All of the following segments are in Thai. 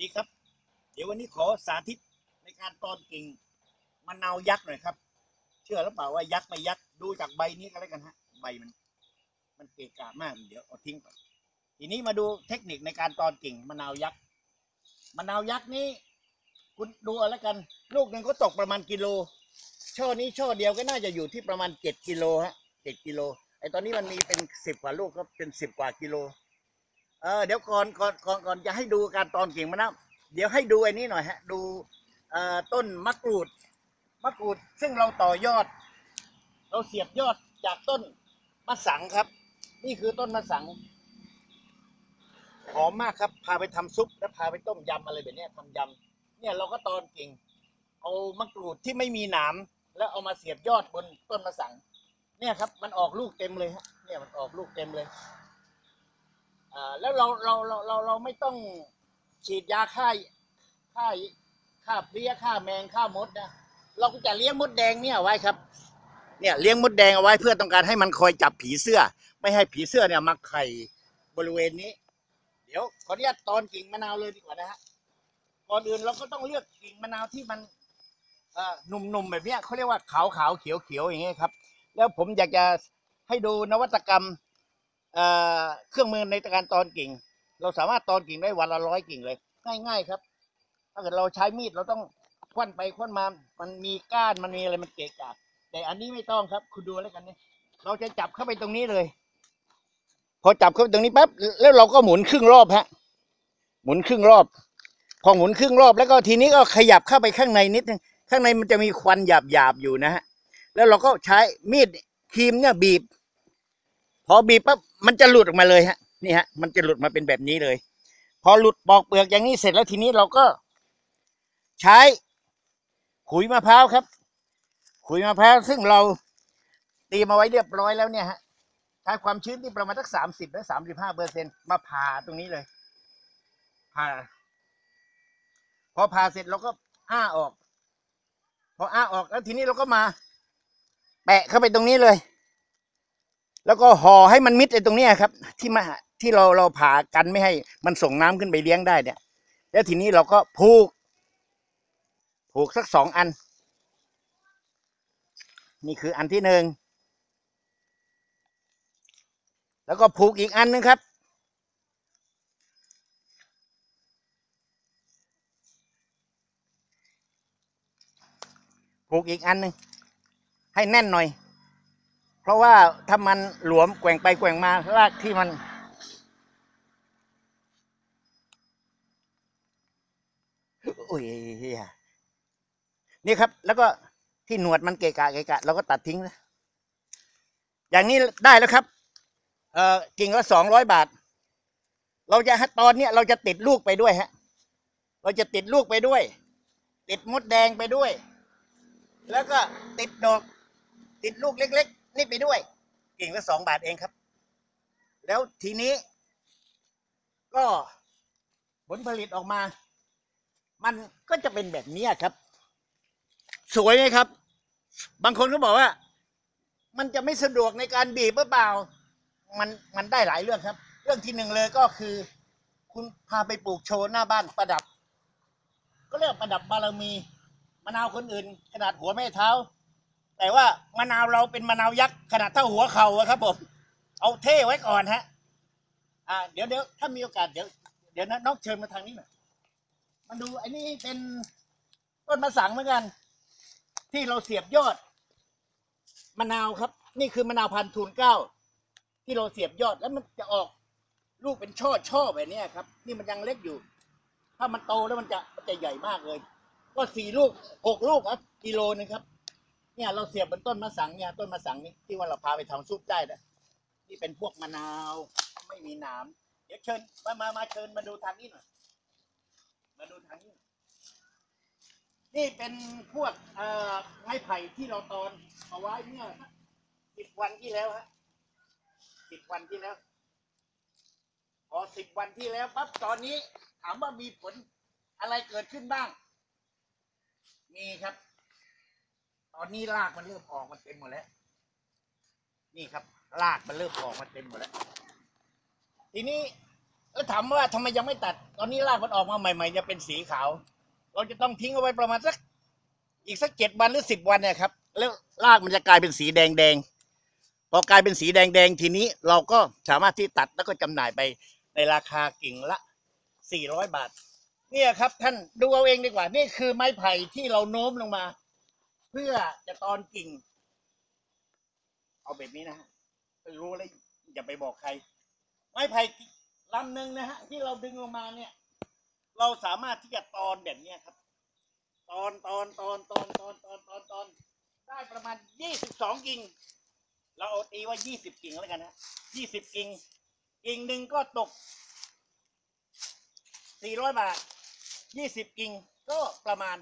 ดีครับ เดี๋ยววันนี้ขอสาธิตในการตอนกิ่งมะนาวยักษ์หน่อยครับ เชื่อหรือเปล่าว่ายักษ์ไม่ยักษ์ดูจากใบนี้ก็แล้วกันฮะ ใบมัน มันเกะกะมาก เดี๋ยวเอาทิ้งก่อนทีนี้มาดูเทคนิคในการตอนกิ่งมะนาวยักษ์มะนาวยักษ์นี้ คุณดูเอาแล้วกัน ลูกหนึ่งก็ตกประมาณกิโล ช่อนี้ช่อเดียวก็น่าจะอยู่ที่ประมาณเจ็ดกิโลฮะเจ็ดกิโลไอตอนนี้มันมีเป็นสิบกว่าลูกก็เป็นสิบกว่ากิโล เออเดี๋ยวก่อนก่อนก่อนก่อนจะให้ดูการตอนกิ่งมะนาวเดี๋ยวให้ดูไอ้นี้หน่อยฮะ ดูเอ่อต้นมะกรูด มะกรูดซึ่งเราต่อยอด เราเสียบยอดจากต้นมะสังครับ นี่คือต้นมะสังหอมมากครับ พาไปทำซุปและพาไปต้มยำอะไรแบบนี้ยทำยำเนี่ยเราก็ตอนกิ่ง เอามะกรูดที่ไม่มีหนามแล้วเอามาเสียบยอดบนต้นมะสัง เนี่ยครับ มันออกลูกเต็มเลยฮะเนี่ยมันออกลูกเต็มเลย อ่าแล้วเราเราเราเราเราไม่ต้องฉีดยาฆ่าฆ่าฆ่าเพลี้ยฆ่าแมงฆ่ามดนะเราก็จะเลี้ยงมดแดงเนี่ยเอาไว้ครับ เนี่ยเลี้ยงมดแดงเอาไว้เพื่อต้องการให้มันคอยจับผีเสื้อ ไม่ให้ผีเสื้อเนี่ยมาไข่บริเวณนี้ เดี๋ยวขออนุญาตตอนกิ่งมะนาวเลยดีกว่านะฮะก่อนอื่นเราก็ต้องเลือกกิ่งมะนาวที่มันเอ่อหนุ่มๆแบบเนี้ยเขาเรียกว่าขาวขาวๆเขียวเขียวๆอย่างเงี้ยครับ แล้วผมอยากจะให้ดูนวัตกรรม เเครื่องมือในการตอนกิ่ง เราสามารถตอนกิ่งได้วันละร้อยกิ่งเลย ง่ายๆครับ ถ้าเกิดเราใช้มีดเราต้องคว้นไปคว้นมา มันมีก้านมันมีอะไรมันเกะกะแต่อันนี้ไม่ต้องครับ คุณดูแล้วกันเนี่ยเราจะจับเข้าไปตรงนี้เลย พอจับเข้าไปตรงนี้ปั๊บแล้วเราก็หมุนครึ่งรอบฮะ หมุนครึ่งรอบ พอหมุนครึ่งรอบ แล้วก็ทีนี้ก็ขยับเข้าไปข้างในนิดนึงข้างในมันจะมีควันหยาบๆอยู่นะฮะแล้วเราก็ใช้มีดครีมเนี่ยบีบ พอบีบปั๊บมันจะหลุดออกมาเลยฮะนี่ฮะ มันจะหลุดมาเป็นแบบนี้เลย พอหลุดปอกเปลือกอย่างนี้เสร็จแล้วทีนี้เราก็ ใช้ขุยมะพร้าวครับ ขุยมะพร้าวซึ่งเราตีมาไว้เรียบร้อยแล้วเนี่ยฮะใช้ความชื้นที่ประมาณสักสามสิบและสามสิบห้าเปอร์เซ็นมาผ่าตรงนี้เลยผ่าพอผ่าเสร็จเราก็อ้าออก พออ้าออกแล้วทีนี้เราก็มา แปะเข้าไปตรงนี้เลย แล้วก็ห่อให้มันมิดไอ้ตรงเนี้ยครับ ที่มาที่เราเราผ่ากันไม่ให้มันส่งน้ำขึ้นไปเลี้ยงได้เนี่ย แล้วทีนี้เราก็ผูก ผูกสักสองอัน นี่คืออันที่หนึ่งแล้วก็ผูกอีกอันนึงครับ ผูกอีกอันหนึ่งให้แน่นหน่อย ราะว่าถ้ามันหลวมแกว่งไปแกว่งมารากที่มันโอ้ยเหี้ยนี่ครับ แล้วก็ที่หนวดมันเกะกะเกะกะเราก็ตัดทิ้งนะอย่างนี้ได้แล้วครับ เอ่อกิ่งละสองร้อยบาท เราจะตอนเนี้ยเราจะติดลูกไปด้วยฮะ เราจะติดลูกไปด้วย ติดมดแดงไปด้วย แล้วก็ติดดอก ติดลูกเล็ก นี่ไปด้วยกิ่งละสองบาทเองครับ แล้วทีนี้ ก็ผลผลิตออกมา มันก็จะเป็นแบบนี้ครับ สวยไหมครับ บางคนก็บอกว่า มันจะไม่สะดวกในการบีบหรือเปล่า มันมันได้หลายเรื่องครับ เรื่องที่หนึ่งเลยก็คือ คุณพาไปปลูกโชว์หน้าบ้านประดับ ก็เรียกประดับบารมีมะนาวคนอื่น ขนาดหัวแม่เท้า แต่ว่ามะนาวเราเป็นมะนาวยักษ์ขนาดเท่าหัวเข่าอะครับผมเอาเท่ไว้ก่อนฮะ อ่า เดี๋ยวเดี๋ยวถ้ามีโอกาสเดี๋ยวเดี๋ยวนะน้องเชิญมาทางนี้หน่อยมาดูไอันนี้เป็นต้นมะสังเหมือนกัน ที่เราเสียบยอดมะนาวครับ นี่คือมะนาวพันธุ์ทูนเก้าที่เราเสียบยอดแล้วมันจะออกลูกเป็นช่อช่อแบบนี้ครับ นี่มันยังเล็กอยู่ ถ้ามันโตแล้วมันจะมันจะใหญ่มากเลย ก็สี่ลูกหกลูกครับกิโลนึงครับ เนี่ยเราเสียบบนต้นมะสังเนี่ยต้นมะสังนี่ที่ว่าเราพาไปทำซุปได้นะนี่เป็นพวกมะนาวไม่มีหนามเดี๋ยวเชิญมามามาเชิญมาดูทางนี้หน่อยมาดูทางนี้ นี่เป็นพวกเอ่อไม้ไผ่ที่เราตอนเอาไว้เมื่อสิบวันที่แล้วฮะสิบวันที่แล้วพอสิบวันที่แล้วปั๊บตอนนี้ ถามว่ามีผลอะไรเกิดขึ้นบ้าง มีครับ ตอนนี้รากมันเริ่มออกมาเต็มหมดแล้ว นี่ครับ รากมันเริ่มออกมาเต็มหมดแล้ว ทีนี้แล้วถามว่าทำไมยังไม่ตัด ตอนนี้รากมันออกมาใหม่ๆจะเป็นสีขาว เราจะต้องทิ้งเอาไว้ประมาณสัก อีกสักเจ็ดวันหรือสิบวันเนี่ยครับ แล้วรากมันจะกลายเป็นสีแดงแดงๆพอกลายเป็นสีแดงแดงๆทีนี้เราก็สามารถที่ตัดแล้วก็จำหน่ายไปในราคากิ่งละสี่ร้อยบาท เนี่ยครับท่านดูเอาเองดีกว่า นี่คือไม้ไผ่ที่เราโน้มลงมา เพื่อจะตอนกิ่ง เอาแบบนี้นะฮะรู้แล้วอย่าไปบอกใคร ไม้ไผ่ลำหนึ่งนะฮะ ที่เราดึงลงมาเนี่ย เราสามารถที่จะตอนแบบเนี้ยครับ ตอนตอนตอนตอนตอนตอนตอนตอนได้ประมาณยี่สิบสองกิ่ง เราเอาตีว่ายี่สิบกิ่งแล้วกันนะยี่สิบกิ่ง กิ่งหนึ่งก็ตกสี่ร้อยบาทยี่สิบกิ่งก็ประมาณ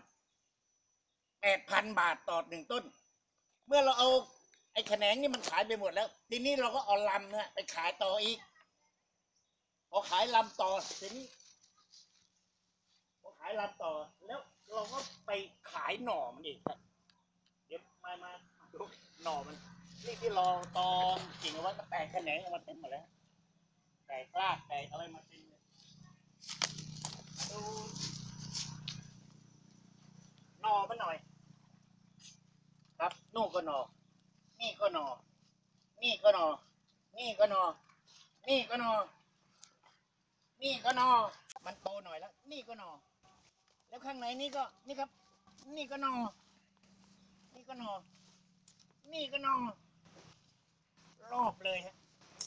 แปดพันบาทต่อหนึ่งต้น เมื่อเราเอาไอ้แขนงนี่มันขายไปหมดแล้ว ทีนี้เราก็เอาลำเนี่ยไปขายต่ออีกพอขายลำต่อทีนี้พอขายลำต่อ แล้วเราก็ไปขายหน่อมันอีกครับเดี๋ยวมามามาดูหน่อมัน นี่ที่เราตอนกิ่งเอาไว้ก็แตกแขนงออกมาเต็มหมดแล้วแตกรากแตกอะไรมาเต็มเลยดูหน่อมันหน่อย ครับนู่น ก็นอ นี่ก็นอ นี่ก็นอ นี่ก็นอ นี่ก็นอ นี่ก็นอ มันโตหน่อยแล้ว นี่ก็นอ แล้วข้างในนี่ก็ นี่ครับ นี่ก็นอ นี่ก็นอ นี่ก็นอ รอบเลยฮะ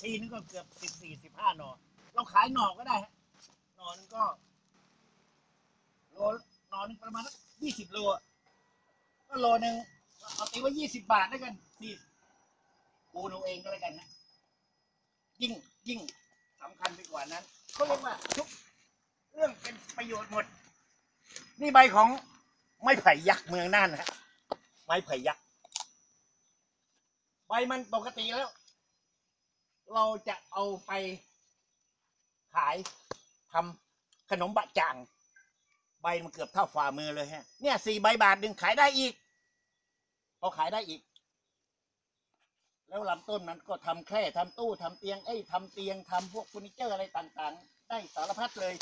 ทีนึงก็เกือบสิบสี่สิบห้าหนอ เราขายหนอก็ได้ฮะ หนอนึงก็โลหนอนึงประมาณยี่สิบโลก็โลนึง เอาตีว่ายี่สิบบาทแล้วกันนี่ปูนเอาเองก็แล้วกันฮะยิ่งยิ่งสำคัญไปกว่านั้นเขาเรียกว่าทุกเรื่องเป็นประโยชน์หมด นี่ใบของไม้ไผ่ยักษ์เมืองน่านนะฮะไม้ไผ่ยักษ์ใบมันปกติแล้ว เราจะเอาไปขายทำขนมบะจ่าง ใบมันเกือบเท่าฝ่ามือเลยฮะ เนี่ยสี่ใบบาทหนึ่งขายได้อีก พอขายได้อีก แล้วลำต้นมันก็ทำแคร่ทำตู้ทำเตียงเอ้ยทำเตียงทำพวกเฟอร์นิเจอร์อะไรต่างๆ ได้สารพัดเลย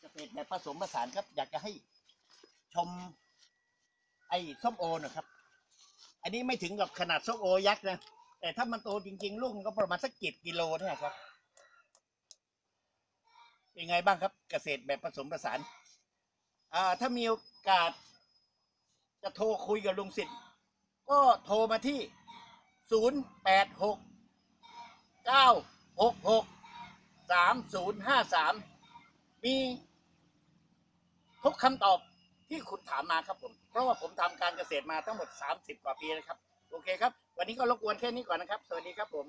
เกษตรแบบผสมผสานครับ อยากจะให้ชม ไอ้ส้มโอนะครับ อันนี้ไม่ถึงกับขนาดส้มโอยักษ์นะแต่ถ้ามันโตจริง ๆ ลูกมันก็ประมาณสักเจ็ดกิโลเนี่ยครับเป็นไงบ้างครับ เกษตรแบบผสมผสานอ่าถ้ามีโอกาส จะโทรคุยกับลุงสิทธิ์ก็โทรมาที่ศูนย์แปดหกเก้าหกหกสามศูนย์ห้าสามมีทุกคำตอบที่คุณถามมาครับผม เพราะว่าผมทำการเกษตรมาทั้งหมด 30 กว่าปีแล้วครับ โอเคครับ วันนี้ก็รบกวนแค่นี้ก่อนนะครับ สวัสดีครับผม